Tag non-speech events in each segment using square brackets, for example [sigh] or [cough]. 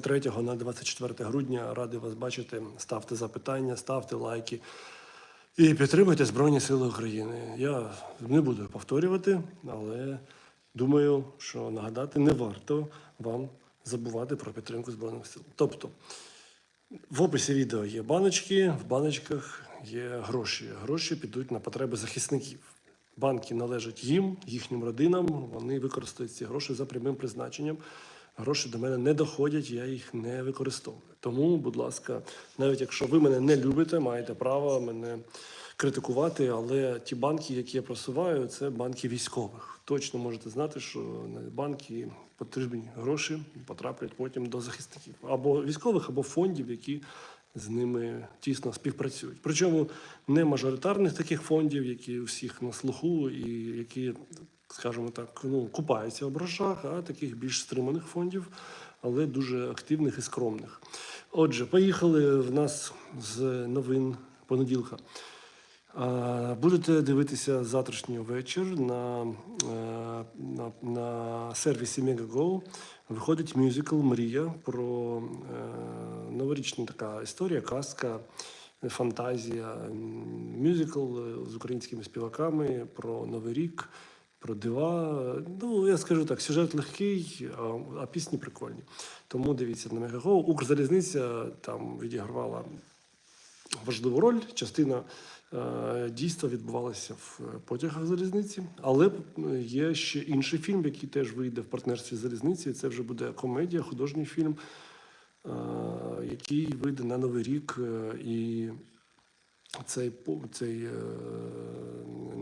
3 на 24 грудня радий вас бачити. Ставте запитання, ставте лайки і підтримуйте Збройні Сили України. Я не буду повторювати, але думаю, що нагадати не варто вам забувати про підтримку Збройних сил. Тобто, в описі відео є баночки, в баночках є гроші. Гроші підуть на потреби захисників. Банки належать їм, їхнім родинам. Вони використають ці гроші за прямим призначенням. Гроші до мене не доходять, я їх не використовую. Тому, будь ласка, навіть якщо ви мене не любите, маєте право мене критикувати, але ті банки, які я просуваю, це банки військових. Точно можете знати, що на банки потрібні гроші потраплять потім до захисників або військових, або фондів, які з ними тісно співпрацюють. Причому не мажоритарних таких фондів, які у всіх на слуху, і які, скажімо так, ну купаються в грошах, а таких більш стриманих фондів, але дуже активних і скромних. Отже, поїхали в нас з новин понеділка. Будете дивитися завтрашній вечір на, е, на, на сервісі Megago. Виходить мюзикл Мрія про е, новорічна така історія, казка, фантазія. Мюзикл е, з українськими співаками про Новий рік, про дива. Ну, я скажу так, сюжет легкий, а, а пісні прикольні. Тому дивіться на Megago. Укрзалізниця там відігравала важливу роль. Частина е, дійства відбувалася в потягах залізниці, але е, є ще інший фільм, який теж вийде в партнерстві з залізниці. Це вже буде комедія, художній фільм, е, який вийде на Новий рік. е, І цей, цей е,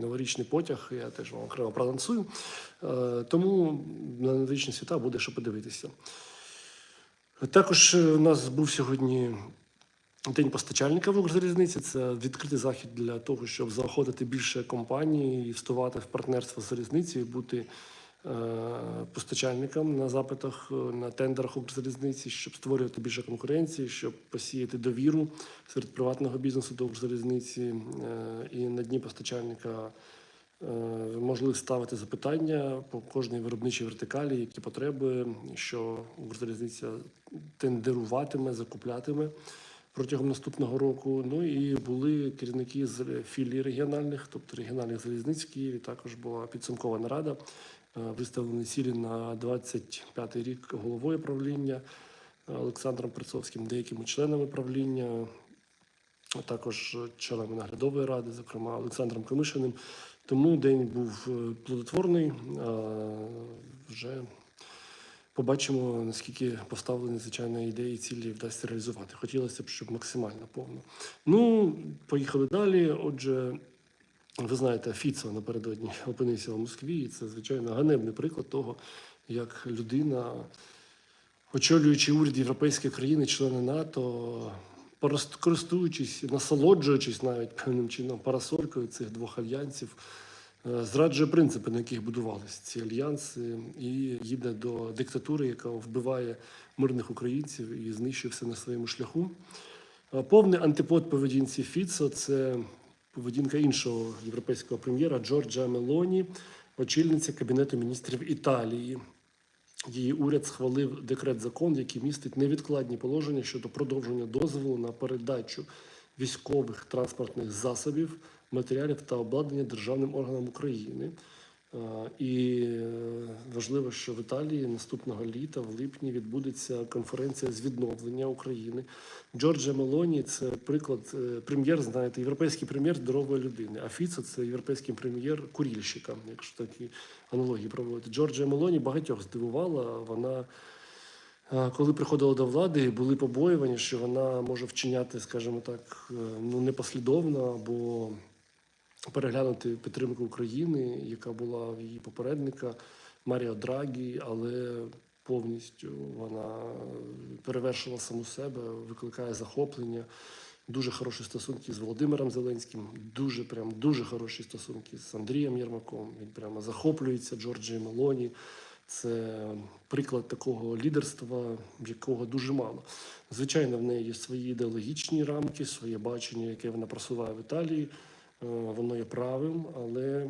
новорічний потяг я теж вам окремо проанонсую. Е, тому на новорічні свята буде що подивитися. Також е, у нас був сьогодні День постачальника в Укрзалізниці це відкритий захід для того, щоб заохотити більше компаній і вступати в партнерство з залізницею, бути е, постачальником на запитах, е, на тендерах Укрзалізниці, щоб створювати більше конкуренції, щоб посіяти довіру серед приватного бізнесу до Укрзалізниці е, і на дні постачальника. Можливість ставити запитання по кожній виробничій вертикалі, які потреби, що Укрзалізниця тендеруватиме, закуплятиме протягом наступного року. Ну і були керівники з філій регіональних, тобто регіональних залізниць в Києві. Також була підсумкова нарада. Е, Виставлені цілі на 25-й рік головою правління Олександром Прицовським, деякими членами правління, а також членами наглядової ради, зокрема Олександром Комишиним. Тому день був е, плодотворний. Вже побачимо, наскільки поставлені звичайно ідеї, цілі вдасться реалізувати. Хотілося б, щоб максимально повно. Ну, поїхали далі. Отже, ви знаєте, Фіцо напередодні опинився в Москві, і це звичайно ганебний приклад того, як людина, очолюючи уряд європейської країни, члени НАТО, користуючись, насолоджуючись навіть певним чином парасолькою цих двох альянсів, е, зраджує принципи, на яких будувалися ці альянси, і їде до диктатури, яка вбиває мирних українців і знищує все на своєму шляху. Е, Повний антипод поведінці Фіцо це поведінка іншого європейського прем'єра Джорджа Мелоні, очільниця Кабінету міністрів Італії. Її уряд схвалив декрет-закон, який містить невідкладні положення щодо продовження дозволу на передачу військових транспортних засобів, матеріалів та обладнання державним органам України. Е, І е, важливо, що в Італії наступного літа, в липні, відбудеться конференція з відновлення України. Джорджа Мелоні це приклад е, прем'єр, знаєте, європейський прем'єр здорової людини. А Фіцо це європейський прем'єр курільщика, якщо такі аналогії проводити. Джорджа Мелоні багатьох здивувала. Вона коли приходила до влади, були побоювання, що вона може вчиняти, скажімо так, ну непослідовно або переглянути підтримку України, яка була в її попередника Маріо Драгі, але повністю вона перевершила саму себе, викликає захоплення. Дуже хороші стосунки з Володимиром Зеленським, дуже прям дуже хороші стосунки з Андрієм Єрмаком. Він прямо захоплюється Джорджією Мелоні. Це приклад такого лідерства, якого дуже мало. Звичайно, в неї є свої ідеологічні рамки, своє бачення, яке вона просуває в Італії. Е, Воно є правим, але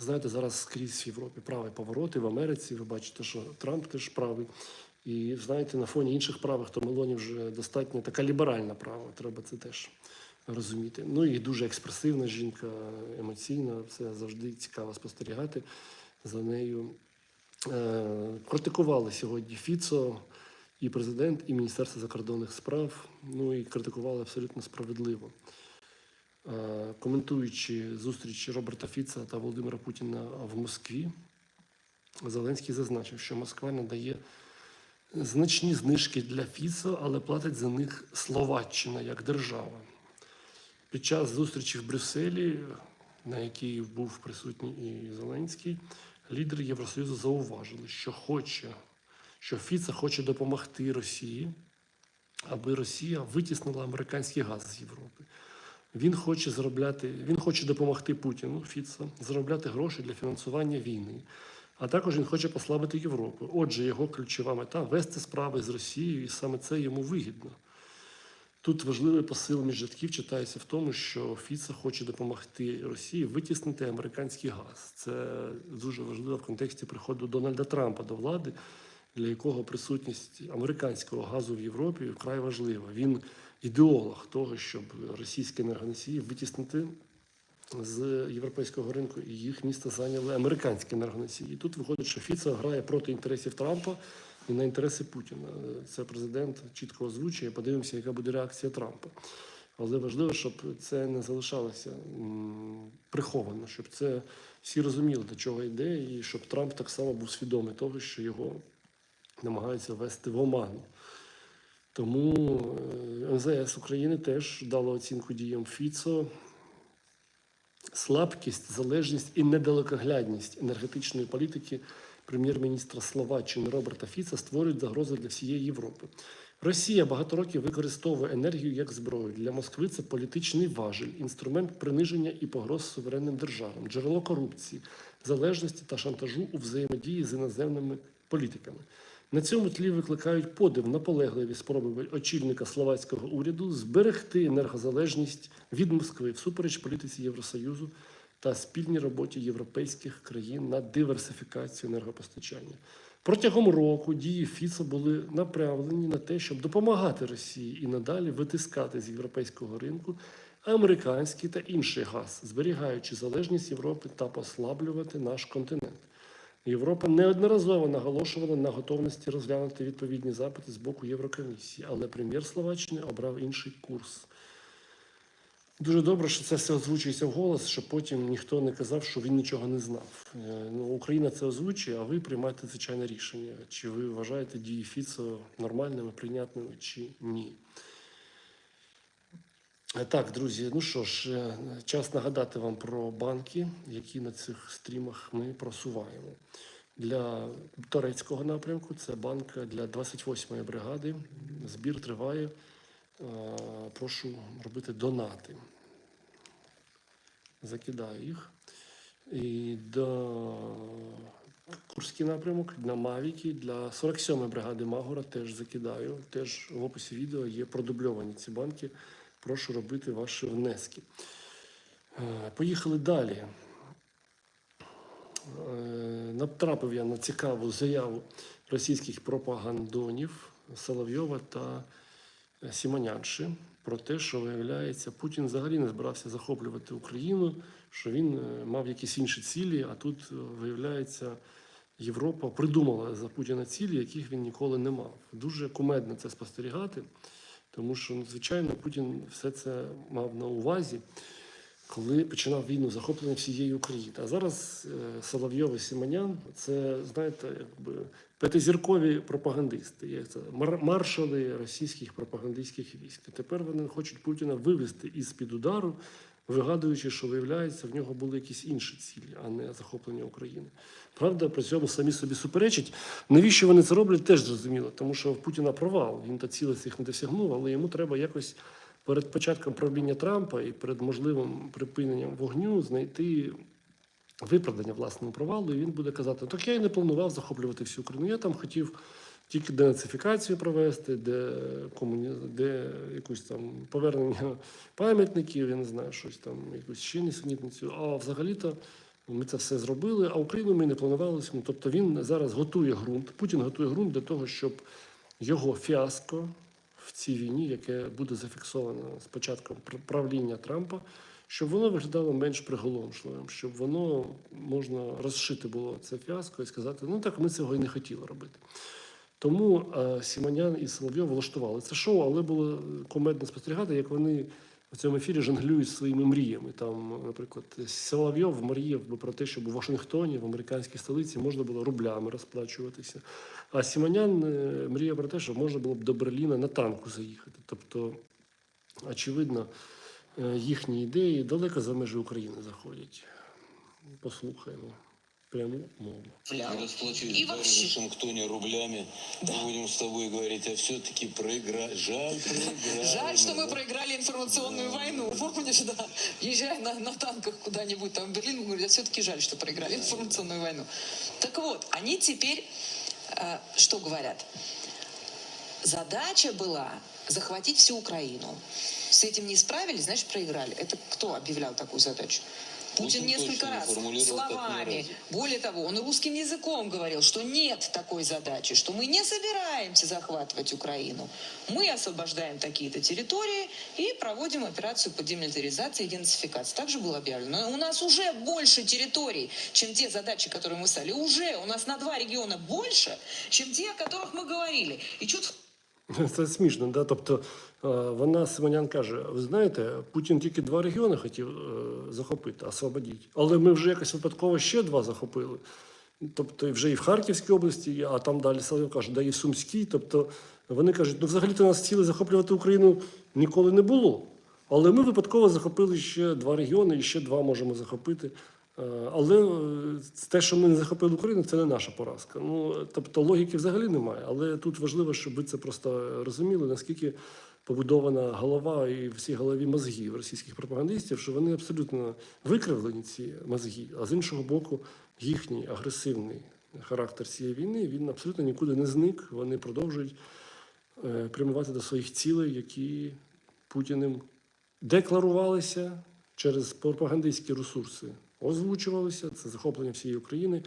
знаєте, зараз скрізь в Європі правий поворот, і в Америці ви бачите, що Трамп теж правий. І знаєте, на фоні інших правих, то Мелоні вже достатньо така ліберальна права. Треба це теж розуміти. Ну і дуже експресивна жінка, емоційна. Це завжди цікаво спостерігати за нею. Е, Критикували сьогодні Фіцо і президент, і Міністерство закордонних справ. Ну і критикували абсолютно справедливо. Е, Коментуючи зустріч Роберта Фіца та Володимира Путіна в Москві, Зеленський зазначив, що Москва надає значні знижки для Фіцо, але платить за них Словаччина як держава. Під час зустрічі в Брюсселі, на якій був присутній і Зеленський, лідери Євросоюзу зауважили, що хоче, що Фіца хоче допомогти Росії, аби Росія витіснила американський газ з Європи. Він хоче заробляти, він хоче допомогти Путіну Фіца заробляти гроші для фінансування війни. А також він хоче послабити Європу. Отже, його ключова мета вести справи з Росією, і саме це йому вигідно. Тут важливий посил між рядків читається в тому, що Фіца хоче допомогти Росії витіснити американський газ. Це дуже важливо в контексті приходу Дональда Трампа до влади, для якого присутність американського газу в Європі вкрай важлива. Він ідеолог того, щоб російські енергоносії витіснити з європейського ринку, і їх місце зайняли американські енергоносії. І тут виходить, що Фіца грає проти інтересів Трампа і на інтереси Путіна. Це президент чітко озвучує. Подивимося, яка буде реакція Трампа. Але важливо, щоб це не залишалося приховано, щоб це всі розуміли, до чого йде, і щоб Трамп так само був свідомий того, що його намагаються ввести в оману. Тому е, МЗС України теж дало оцінку діям Фіцо. Слабкість, залежність і недалекоглядність енергетичної політики прем'єр-міністра Словаччини Роберта Фіца створюють загрози для всієї Європи. Росія багато років використовує енергію як зброю. Для Москви це політичний важель, інструмент приниження і погроз суверенним державам, джерело корупції, залежності та шантажу у взаємодії з іноземними політиками. На цьому тлі викликають подив наполегливі спроби очільника словацького уряду зберегти енергозалежність від Москви всупереч політиці Євросоюзу та спільній роботі європейських країн на диверсифікацію енергопостачання. Протягом року дії Фіца були направлені на те, щоб допомагати Росії і надалі витискати з європейського ринку американський та інший газ, зберігаючи залежність Європи та послаблювати наш континент. Європа неодноразово наголошувала на готовності розглянути відповідні запити з боку Єврокомісії, але прем'єр Словаччини обрав інший курс. Дуже добре, що це все озвучується вголос, щоб потім ніхто не казав, що він нічого не знав. Е, Ну, Україна це озвучує, а ви приймаєте звичайне рішення. Чи ви вважаєте дії Фіцо нормальними, прийнятними, чи ні. Е, Так, друзі, ну що ж, е, час нагадати вам про банки, які на цих стрімах ми просуваємо. Для турецького напрямку це банк для 28-ї бригади. Збір триває. Е, Прошу робити донати. Закидаю їх. І до Курський напрямок на Мавіки для 47-ї бригади Магора теж закидаю. Теж в описі відео є продубльовані ці банки. Прошу робити ваші внески. Е, Поїхали далі. Е, Натрапив я на цікаву заяву російських пропагандонів Соловйова та Сімонянши про те, що виявляється, Путін взагалі не збирався захоплювати Україну, що він е, мав якісь інші цілі, а тут виявляється. Європа придумала за Путіна цілі, яких він ніколи не мав. Дуже кумедно це спостерігати, тому що, ну, звичайно, Путін все це мав на увазі, коли починав війну захоплення всієї України. А зараз е, Соловйов і Симонян це, знаєте, якби п'ятизіркові пропагандисти, як це мар- маршали російських пропагандистських військ. Тепер вони хочуть Путіна вивести із-під удару, вигадуючи, що виявляється, в нього були якісь інші цілі, а не захоплення України. Правда, при цьому самі собі суперечать. Навіщо вони це роблять, теж зрозуміло, тому що в Путіна провал. Він та цілей цих не досягнув, але йому треба якось перед початком правління Трампа і перед можливим припиненням вогню знайти виправдання власному провалу. І він буде казати: так я і не планував захоплювати всю Україну. Я там хотів тільки денацифікацію провести, де комуні... де якусь там повернення пам'ятників, я не знаю, щось там, якусь ще несенітницю. А взагалі-то Ми це все зробили, а Україну ми не планували. Ну, Тобто він зараз готує ґрунт. Путін готує ґрунт для того, щоб його фіаско в цій війні, яке буде зафіксовано з початком правління Трампа, щоб воно виглядало менш приголомшливим, щоб воно можна розшити було це фіаско і сказати, ну так ми цього і не хотіли робити. Тому е, Сімонян і Соловйов влаштували це шоу, але було комедно спостерігати, як вони в цьому ефірі жонглюють своїми мріями. Там, наприклад, Соловйов мріяв би про те, щоб у Вашингтоні, в американській столиці, можна було рублями розплачуватися. А Сімонян е, мріяв про те, щоб можна було б до Берліна на танку заїхати. Тобто, очевидно, е, їхні ідеї далеко за межі України заходять. Послухаємо пряму мову. Я И расплачусь в вообще. Вашингтоне рублями. Мы будем с тобой говорить, а все-таки проиграть. Жаль, проиграли. Жаль, что мы проиграли информационную войну. Помнишь, да? Езжай на, на танках куда-нибудь там в Берлин, говорят, все-таки жаль, что проиграли информационную войну. Так вот, они теперь э, что говорят? Задача была захватить всю Украину. С этим не справились, значит, проиграли. Это кто объявлял такую задачу? Путин Путин несколько раз словами. Более того, он русским языком говорил, что нет такой задачи, что мы не собираемся захватывать Украину. Мы освобождаем такие-то территории и проводим операцию по демилитаризации и денацификации. Также было объявлено. Но у нас уже больше территорий, чем те задачи, которые мы стали. Уже у нас на два региона больше, чем те, о которых мы говорили. И что [laughs] Це смішно, да? Тобто вона Симонян каже: ви знаєте, Путін тільки два регіони хотів е, захопити, освободити. Але ми вже якось випадково ще два захопили. Тобто вже і в Харківській області, а там далі Соловйов каже, да і в Сумській. Тобто вони кажуть, ну взагалі-то нас ціли захоплювати Україну ніколи не було. Але ми випадково захопили ще два регіони і ще два можемо захопити. Е, Але е, те, що ми не захопили Україну, це не наша поразка. Ну тобто логіки взагалі немає. Але тут важливо, щоб ви це просто розуміли, наскільки побудована голова і всі голові мозги в російських пропагандистів, що вони абсолютно викривлені ці мозги. А з іншого боку, їхній агресивний характер цієї війни він абсолютно нікуди не зник. Вони продовжують е, прямувати до своїх цілей, які Путіним декларувалися через пропагандистські ресурси, озвучувалися. Це захоплення всієї України,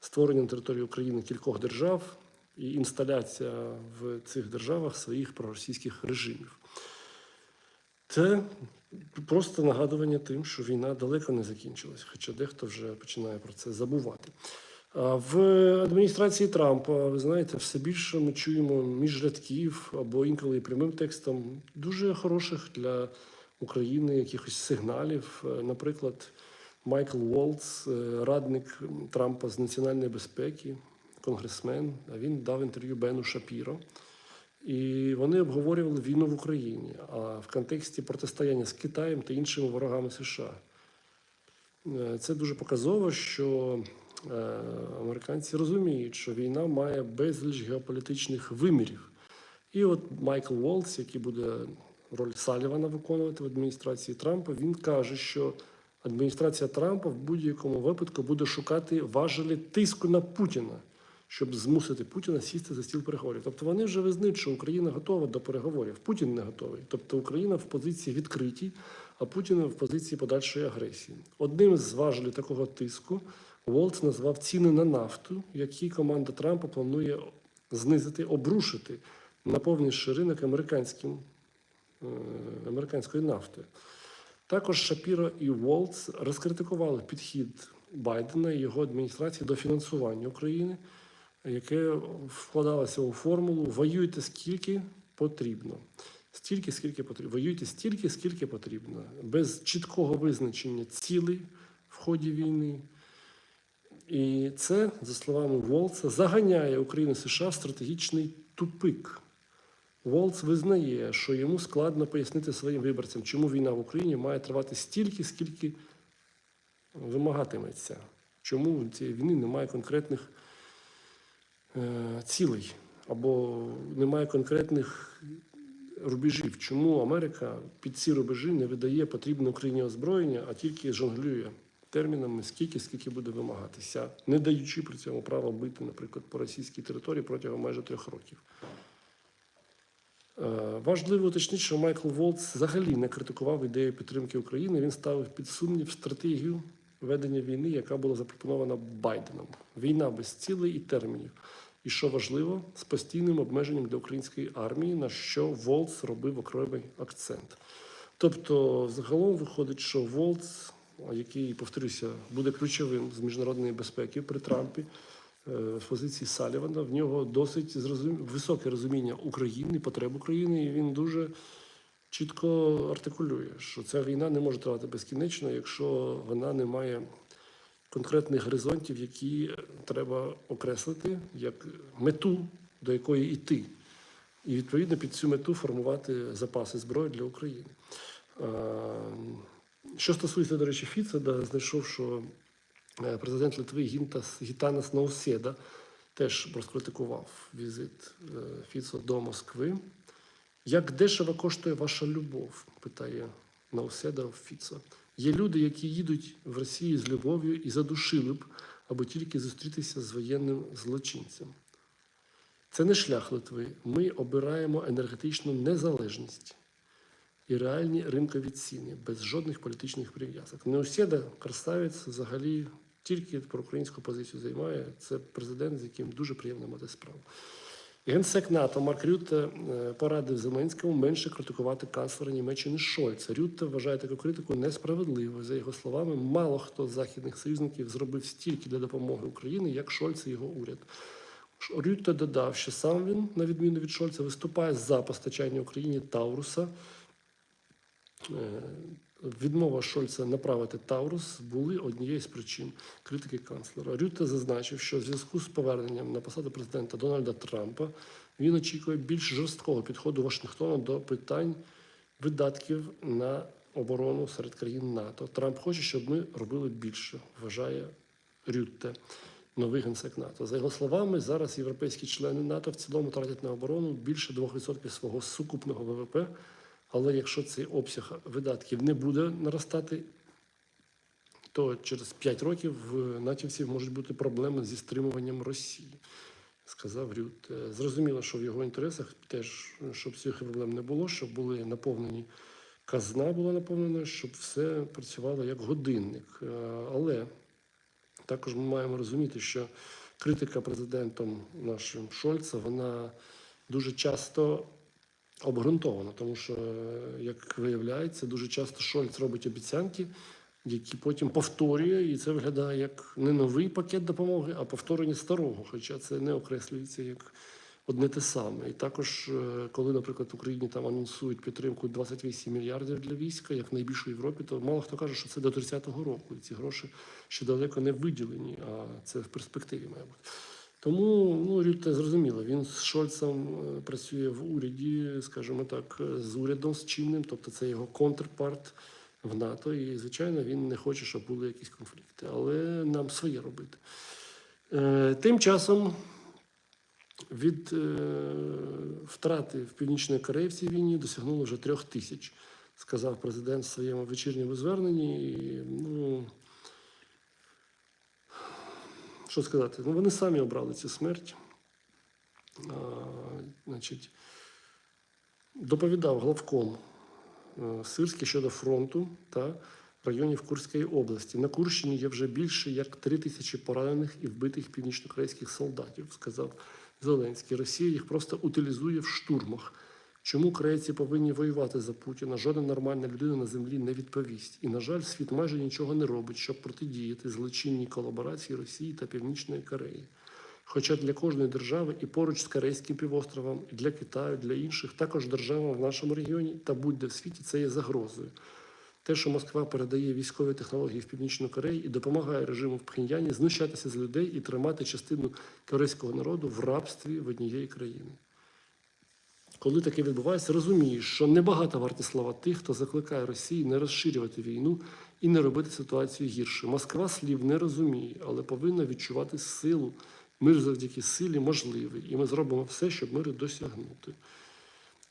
створення на території України кількох держав і інсталяція в цих державах своїх проросійських режимів. Це просто нагадування тим, що війна далеко не закінчилась, хоча дехто вже починає про це забувати. В адміністрації Трампа, ви знаєте, все більше ми чуємо між рядків або інколи прямим текстом дуже хороших для України якихось сигналів. Наприклад, Майкл е, радник Трампа з національної безпеки, конгресмен, а він дав інтерв'ю Бену Шапіро. І вони обговорювали війну в Україні, а в контексті протистояння з Китаєм та іншими ворогами США. Е, Це дуже показово, що е, американці розуміють, що війна має безліч геополітичних вимірів. І от Майкл Волц, який буде роль Салівана виконувати в адміністрації Трампа, він каже, що адміністрація Трампа в будь-якому випадку буде шукати важелі тиску на Путіна, щоб змусити Путіна сісти за стіл переговорів. Тобто вони вже визнають, що Україна готова до переговорів. Путін не готовий. Тобто Україна в позиції відкритій, а Путін в позиції подальшої агресії. Одним з важелів такого тиску Волц назвав ціни на нафту, які команда Трампа планує знизити, обрушити, наповнивши ринок американським, е, американською нафтою. Також Шапіро і Волц розкритикували підхід Байдена і його адміністрації до фінансування України, яке вкладалося у формулу воюйте скільки потрібно. Стільки, скільки потрібно. Воюйте стільки, скільки потрібно, без чіткого визначення цілей в ході війни. І це, за словами Волца, заганяє Україну США в стратегічний тупик. Волц визнає, що йому складно пояснити своїм виборцям, чому війна в Україні має тривати стільки, скільки вимагатиметься. Чому цієї війни немає конкретних цілей або немає конкретних рубежів. Чому Америка під ці рубежі не видає потрібне Україні озброєння, а тільки жонглює термінами скільки, скільки буде вимагатися, не даючи при цьому права бити, наприклад, по російській території протягом майже трьох років. Е, Важливо уточнити, що Майкл Волц взагалі не критикував ідею підтримки України. Він ставив під сумнів стратегію ведення війни, яка була запропонована Байденом. Війна без цілей і термінів. І що важливо, з постійним обмеженням для української армії, на що Волц робив окремий акцент. Тобто, загалом виходить, що Волц, який, повторюся, буде ключовим з міжнародної безпеки при Трампі, е, з позиції Салівана, в нього досить високе розуміння України, потреб України, і він дуже чітко артикулює, що ця війна не може тривати безкінечно, якщо вона не має конкретних горизонтів, які треба окреслити як мету, до якої йти. І відповідно під цю мету формувати запаси зброї для України. Що стосується, до речі, Фіца, да, знайшов, що е, президент Литви Гінтас, Гітанас Науседа теж розкритикував візит е, Фіцо до Москви. Як дешево коштує ваша любов? питає Науседа Фіцо. Є люди, які їдуть в Росію з любов'ю і задушили б, аби тільки зустрітися з воєнним злочинцем. Це не шлях Литви. Ми обираємо енергетичну незалежність і реальні ринкові ціни без жодних політичних прив'язок. Неусіда красавець взагалі тільки про українську позицію займає. Це президент, з яким дуже приємно мати справу. Генсек НАТО Марк Рютте е, порадив Зеленському менше критикувати канцлера Німеччини Шольца. Рютте вважає таку критику несправедливою. За його словами, мало хто з західних союзників зробив стільки для допомоги Україні, як Шольц і його уряд. Рютте додав, що сам він, на відміну від Шольца, виступає за постачання Україні Тауруса. Відмова Шольца направити Таурус були однією з причин критики канцлера. Рютте зазначив, що в зв'язку з поверненням на посаду президента Дональда Трампа він очікує більш жорсткого підходу Вашингтона до питань видатків на оборону серед країн НАТО. Трамп хоче, щоб ми робили більше, вважає Рютте, новий генсек НАТО. За його словами, зараз європейські члени НАТО в цілому тратять на оборону більше 2% свого сукупного ВВП. Але якщо цей обсяг видатків не буде наростати, то через 5 років в натівців можуть бути проблеми зі стримуванням Росії, сказав Рют. Е, Зрозуміло, що в його інтересах теж, щоб цих проблем не було, щоб були наповнені казна була наповнена, щоб все працювало як годинник. Е, Але також ми маємо розуміти, що критика президентом нашим Шольца, вона дуже часто обґрунтовано, тому що, як виявляється, дуже часто Шольц робить обіцянки, які потім повторює, і це виглядає як не новий пакет допомоги, а повторення старого, хоча це не окреслюється як одне те саме. І також, е, коли, наприклад, в Україні там анонсують підтримку 28 мільярдів для війська, як найбільше в Європі, то мало хто каже, що це до 30-го року. І ці гроші ще далеко не виділені, а це в перспективі має бути. Тому ну, Рютте зрозуміло, він з Шольцем е, працює в уряді, скажімо так, е, з урядом з чинним, тобто це його контрпарт в НАТО. І, звичайно, він не хоче, щоб були якісь конфлікти. Але нам своє робити. Е, Тим часом від втрати в Північної Кореї в цій війні досягнуло вже трьох тисяч, сказав президент в своєму вечірньому зверненні. І, ну, що сказати? Ну, вони самі обрали цю смерть. А, значить, доповідав главком е, Сирський щодо фронту та районів Курської області. На Курщині є вже більше як три тисячі поранених і вбитих північнокорейських солдатів, сказав Зеленський. Росія їх просто утилізує в штурмах. Чому корейці повинні воювати за Путіна? Жодна нормальна людина на землі не відповість. І, на жаль, світ майже нічого не робить, щоб протидіяти злочинній колаборації Росії та Північної Кореї. Хоча для кожної держави і поруч з Корейським півостровом, і для Китаю, для інших, також державам в нашому регіоні та будь-де в світі це є загрозою. Те, що Москва передає військові технології в Північну Корею і допомагає режиму в Пхеньяні знущатися з людей і тримати частину корейського народу в рабстві в однієї країни. Коли таке відбувається, розумієш, що небагато варті слова тих, хто закликає Росію не розширювати війну і не робити ситуацію гірше. Москва слів не розуміє, але повинна відчувати силу. Мир завдяки силі можливий, і ми зробимо все, щоб миру досягнути.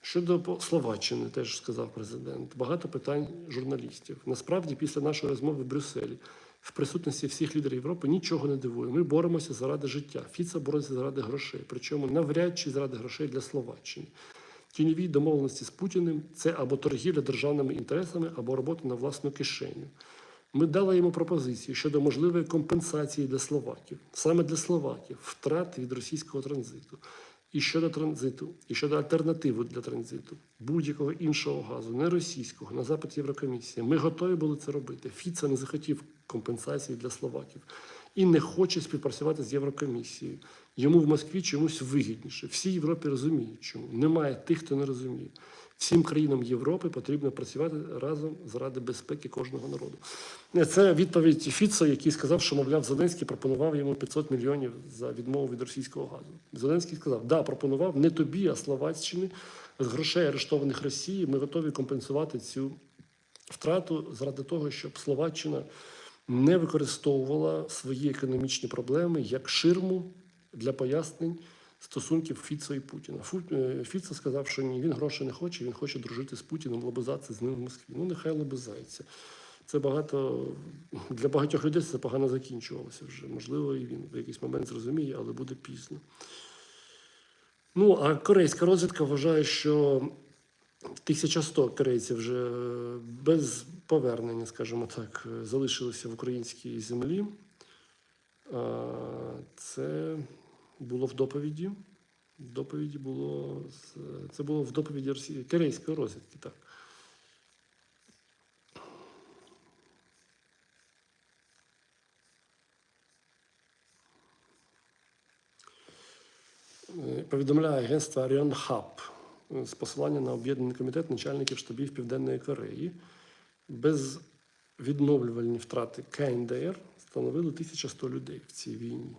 Щодо Словаччини, теж сказав президент, багато питань журналістів. Насправді, після нашої розмови в Брюсселі, в присутності всіх лідерів Європи нічого не дивує. Ми боремося заради життя. Фіца бореться заради грошей, причому навряд чи заради грошей для Словаччини. Тіньові домовленості з Путіним це або торгівля державними інтересами, або робота на власну кишеню. Ми дали йому пропозицію щодо можливої компенсації для словаків, саме для словаків, втрат від російського транзиту. І щодо транзиту, і щодо альтернативи для транзиту, будь-якого іншого газу, не російського, на запит Єврокомісії. Ми готові були це робити. Фіца не захотів компенсації для словаків і не хоче співпрацювати з Єврокомісією. Йому в Москві чомусь вигідніше. Всі Європі розуміють, чому немає тих, хто не розуміє. Всім країнам Європи потрібно працювати разом заради безпеки кожного народу. Це відповідь Фіца, який сказав, що мовляв, Зеленський пропонував йому 500 мільйонів за відмову від російського газу. Зеленський сказав: да, пропонував не тобі, а Словаччині з грошей арештованих Росії. Ми готові компенсувати цю втрату заради того, щоб Словаччина не використовувала свої економічні проблеми як ширму для пояснень стосунків Фіцо і Путіна. Е, сказав, що ні, він грошей не хоче, він хоче дружити з Путіним, лобизатися з ним в Москві. Ну, нехай лобизається. Це багато для багатьох людей це погано закінчувалося вже. Можливо, і він в якийсь момент зрозуміє, але буде пізно. Ну, а корейська розвідка вважає, що 1100 корейців вже е, без повернення, скажімо так, залишилися в українській землі. Це було в доповіді. В доповіді було це було в доповіді Росії, корейської розвідки, так. Е, Повідомляє агентство Hub е, з посилання на об'єднаний комітет начальників штабів Південної Кореї. Без відновлювальні втрати КНДР становили 1100 людей в цій війні.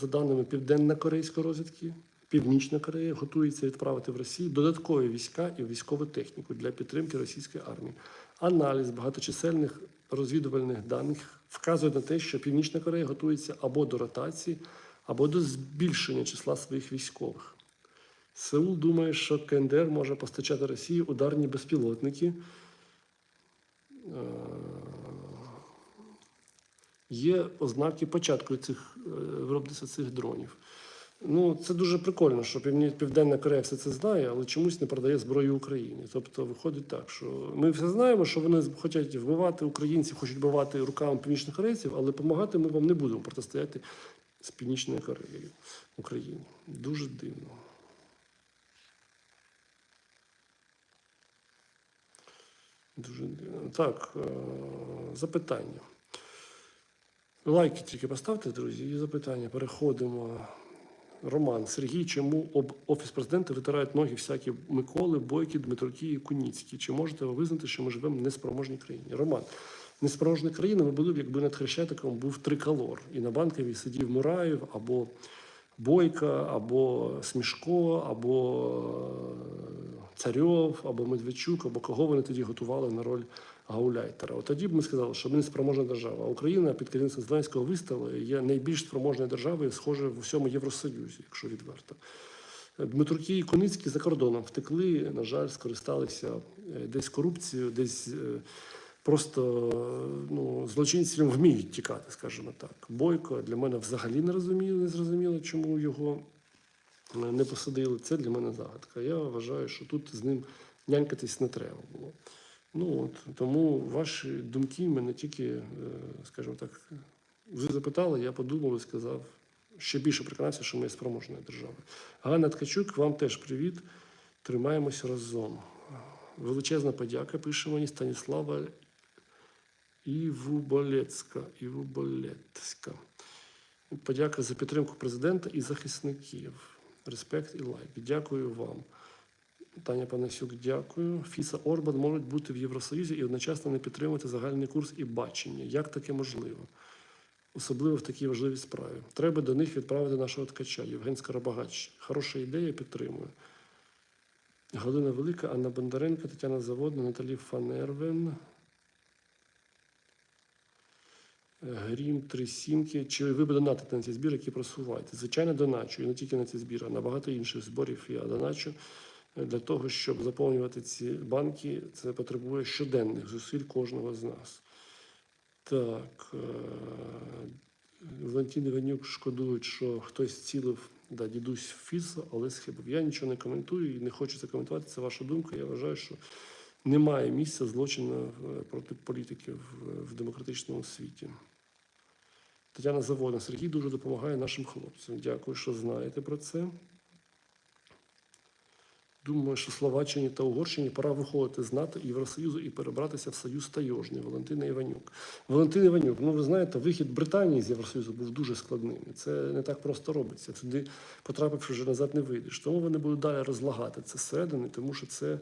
За даними Південно-Корейської розвідки, Північна Корея готується відправити в Росію додаткові війська і військову техніку для підтримки російської армії. Аналіз багаточисельних розвідувальних даних вказує на те, що Північна Корея готується або до ротації, або до збільшення числа своїх військових. Сеул думає, що КНДР може постачати Росії ударні безпілотники. Є ознаки початку цих е, виробництва цих дронів. Ну, це дуже прикольно, що Південна Корея все це знає, але чомусь не продає зброю Україні. Тобто виходить так, що ми все знаємо, що вони хочуть вбивати українців, хочуть вбивати руками північних корейців, але допомагати ми вам не будемо протистояти з Північною Кореєю Україні. Дуже дивно. Дуже дивно. Так, е, запитання. Лайки тільки поставте, друзі, і запитання. Переходимо. Роман Сергій, чому об офіс президента витирають ноги всякі Миколи, Бойки, Дмитруки і Куніцькі? Чи можете ви визнати, що ми живемо в неспроможній країні? Роман, неспроможна країна ми були б, якби над Хрещатиком був триколор, і на банковій сидів Мураєв або Бойка, або Смішко, або е, Царьов, або Медведчук, або кого вони тоді готували на роль гауляйтера. От тоді б ми сказали, що ми не спроможна держава. А Україна під керівництвом Зеленського виставила є найбільш спроможною державою, схоже, в всьому Євросоюзі, якщо відверто. Дмитруки і Коницькі за кордоном втекли, на жаль, скористалися е, десь корупцією, десь е, просто ну, злочинці вміють тікати, скажімо так. Бойко для мене взагалі не розуміло, не зрозуміло, чому його е, не посадили. Це для мене загадка. Я вважаю, що тут з ним нянькатись не треба було. Ну от тому ваші думки мене тільки, е, скажімо так, ви запитали, я подумав і сказав. Ще більше переконався, що ми є спроможною державою. Ганна Ткачук, вам теж привіт. Тримаємося разом. Величезна подяка пише мені Станіслава Івуболецька. Івуболецька. Подяка за підтримку президента і захисників. Респект і лайк. Дякую вам. Таня Панасюк, дякую. Фіса Орбан можуть бути в Євросоюзі і одночасно не підтримувати загальний курс і бачення. Як таке можливо? Особливо в такій важливій справі. Треба до них відправити нашого ткача, Євген Скоробагач. Хороша ідея, підтримую. Галина Велика, Анна Бондаренко, Тетяна Заводна, Наталі Фанервен. Грім, три сімки. Чи ви б донатите на цей збір, який просуваєте? Звичайно, доначу. І не тільки на цей збір, а на багато інших зборів я доначу. Для того, щоб заповнювати ці банки, це потребує щоденних зусиль кожного з нас. Так. е, Валентин Іванюк шкодують, що хтось цілив да, дідусь в фіса, але схибив. Я нічого не коментую і не хочу це коментувати. Це ваша думка. Я вважаю, що Немає місця злочину е, проти політиків в демократичному світі. Тетяна Заводна, Сергій дуже допомагає нашим хлопцям. Дякую, що знаєте про це. Думаю, що Словаччині та Угорщині пора виходити з НАТО Євросоюзу і перебратися в Союз Тайожний. Валентина Іванюк. Валентин Іванюк, ну ви знаєте, вихід Британії з Євросоюзу був дуже складним. І Це не так просто робиться. Туди, потрапивши вже назад, не вийдеш. Тому вони будуть далі розлагати це зсередини, тому що це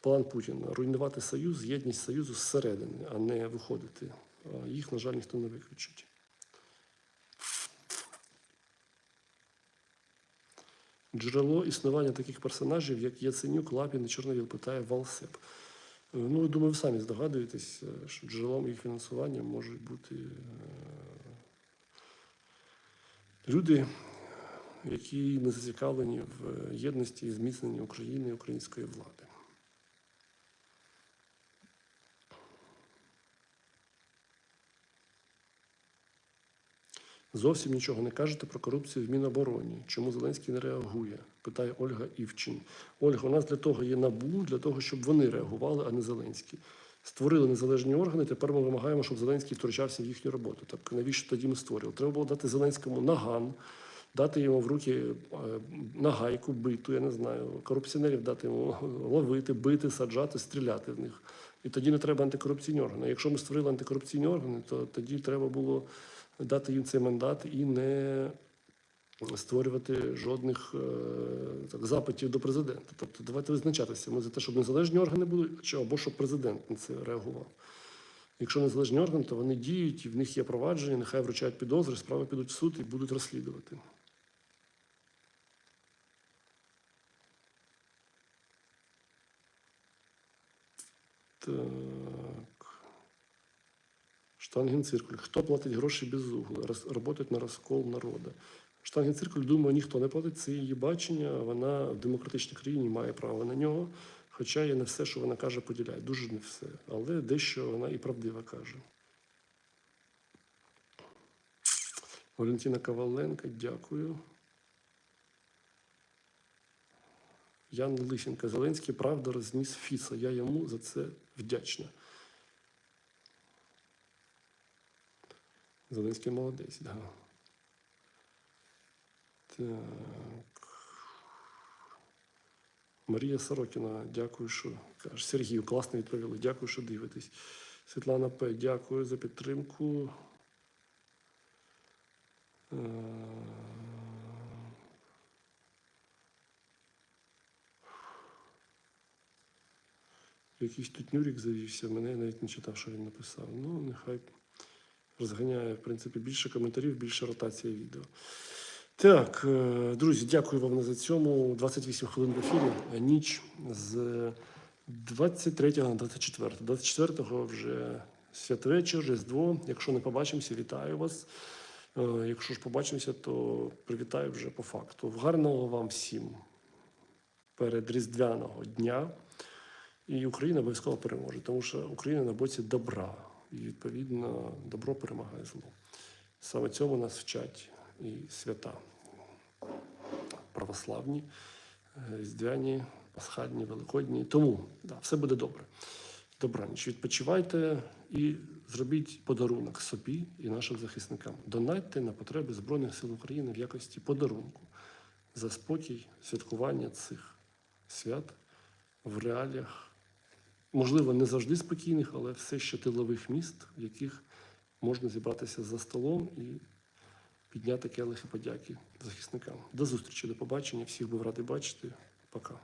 план Путіна руйнувати союз, єдність союзу зсередини, а не виходити. Їх, на жаль, ніхто не виключить. Джерело існування таких персонажів, як Яценюк, Лапін і Чорновіл, питає Валсеп. Е, Ну, думаю, ви самі здогадуєтесь, е, що джерелом їх фінансування можуть бути е, люди, які не зацікавлені в єдності і зміцненні України і української влади. Зовсім нічого не кажете про корупцію в Мінобороні. Чому Зеленський не реагує? питає Ольга Івчин. Ольга, у нас для того є набу, для того, щоб вони реагували, а не Зеленський. Створили незалежні органи. Тепер ми вимагаємо, щоб Зеленський втручався в їхню роботу. Так навіщо тоді ми створювали? Треба було дати Зеленському наган, дати йому в руки е, нагайку, биту, я не знаю, корупціонерів дати йому [laughs] ловити, бити, саджати, стріляти в них. І тоді не треба антикорупційні органи. Якщо ми створили антикорупційні органи, то тоді треба було дати їм цей мандат і не створювати жодних е, так, запитів до президента. Тобто давайте визначатися. Ми за те, щоб незалежні органи були, або щоб президент на це реагував. Якщо незалежні органи, то вони діють, і в них є провадження, нехай вручають підозри, справи підуть в суд і будуть розслідувати. Так. Штангенциркуль. Хто платить гроші без угла? Работать на розкол народу. Штангенциркуль, думаю, ніхто не платить. Це її бачення. Вона в демократичній країні має право на нього. Хоча я не все, що вона каже, поділяю. Дуже не все. Але дещо вона і правдиво каже. Валентина Коваленко, дякую. Ян Лисенко. Зеленський правда розніс Фіса. Я йому за це вдячна. Зеленський молодець, да. Так. Марія Сорокіна, дякую, що каже. Сергію, класно відповіли. Дякую, що дивитесь. Світлана П. Дякую за підтримку. Е, Якийсь тут Нюрік завівся, мене навіть не читав, що він написав. Ну, нехай розганяє, в принципі, більше коментарів, більше ротація відео. Так, е, друзі, дякую вам за цьому. 28 хвилин в ефірі. Ніч з 23 на 24. 24-го вже святвечір, Різдво. Якщо не побачимося, вітаю вас. Е, Якщо ж побачимося, то привітаю вже по факту. Гарного вам всім перед Різдвяного дня. І Україна обов'язково переможе, тому що Україна на боці добра. І відповідно добро перемагає зло. Саме цьому нас вчать і свята православні, е, різдвяні, пасхальні, великодні. Тому да, все буде добре. Добраніч. Відпочивайте і зробіть подарунок собі і нашим захисникам. Донайте на потреби Збройних сил України в якості подарунку за спокій святкування цих свят в реаліях можливо, не завжди спокійних, але все ще тилових міст, в яких можна зібратися за столом і підняти келихи подяки захисникам. До зустрічі, до побачення. Всіх був радий бачити. Пока.